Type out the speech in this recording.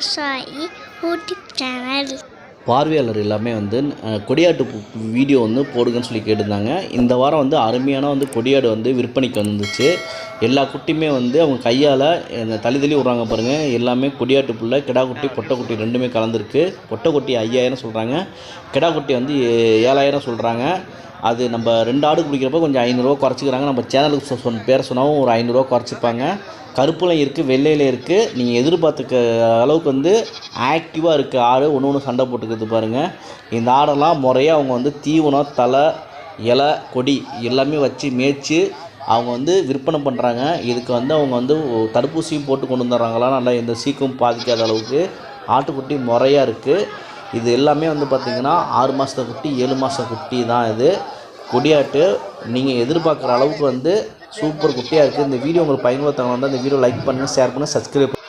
Sai YouTube channel. பார்வையாளர் எல்லாமே வந்து கொடியாட்டு வீடியோ வந்து போடுங்கன்னு சொல்லி கேட்டிருந்தாங்க. இந்த வாரம் வந்து அருமையான வந்து கொடியாடு வந்து விற்பனைக்கு வந்துச்சு. எல்லா குட்டியுமே வந்து அவங்க கையால் தள்ளி தள்ளி விட்றாங்க பாருங்கள் எல்லாமே கொடியாட்டு புள்ள கிடா குட்டி பொட்டை குட்டி ரெண்டுமே கலந்துருக்கு. பொட்டை குட்டி ஐயாயிரம் சொல்கிறாங்க கிடா குட்டி வந்து ஏ- ஏழாயிரம் சொல்கிறாங்க அது நம்ம ரெண்டு ஆடு பிடிக்கிறப்ப கொஞ்சம் ஐநூறுரூவா குறைச்சிக்கிறாங்க. நம்ம சேனலுக்கு சொ- சொன்ன பேர் சொன்னாவும் ஒரு ஐநூறுரூவா குறைச்சிப்பாங்க. கருப்புலையும் இருக்குது வெள்ளையில் இருக்குது நீங்கள் எதிர்பார்த்துக்க அளவுக்கு வந்து ஆக்டிவாக இருக்குது ஆடு ஒன்று ஒன்று சண்டை போட்டுக்கிறது பாருங்கள் இந்த ஆடெல்லாம் முறையாக அவங்க வந்து தீவனம் தலை இலை கொடி எல்லாமே வச்சு மேய்ச்சி அவங்க வந்து விற்பனை பண்ணுறாங்க இதுக்கு வந்து அவங்க வந்து தடுப்பூசியும் போட்டு கொண்டு வந்துடுறாங்களா நல்லா எந்த சீக்கும் பாதிக்காத அளவுக்கு ஆட்டுக்குட்டி முறையாக இருக்குது இது எல்லாமே வந்து பார்த்திங்கன்னா ஆறு மாதத்து குட்டி ஏழு மாத குட்டி தான் இது. கொடியாட்டு நீங்கள் எதிர்பார்க்குற அளவுக்கு வந்து சூப்பர் குட்டியாக இருக்குது இந்த வீடியோ உங்களுக்கு பயனுள்ள தகவல் வந்து இந்த வீடியோ லைக் பண்ணுங்கள் ஷேர் பண்ணுங்கள் சப்ஸ்கிரைப்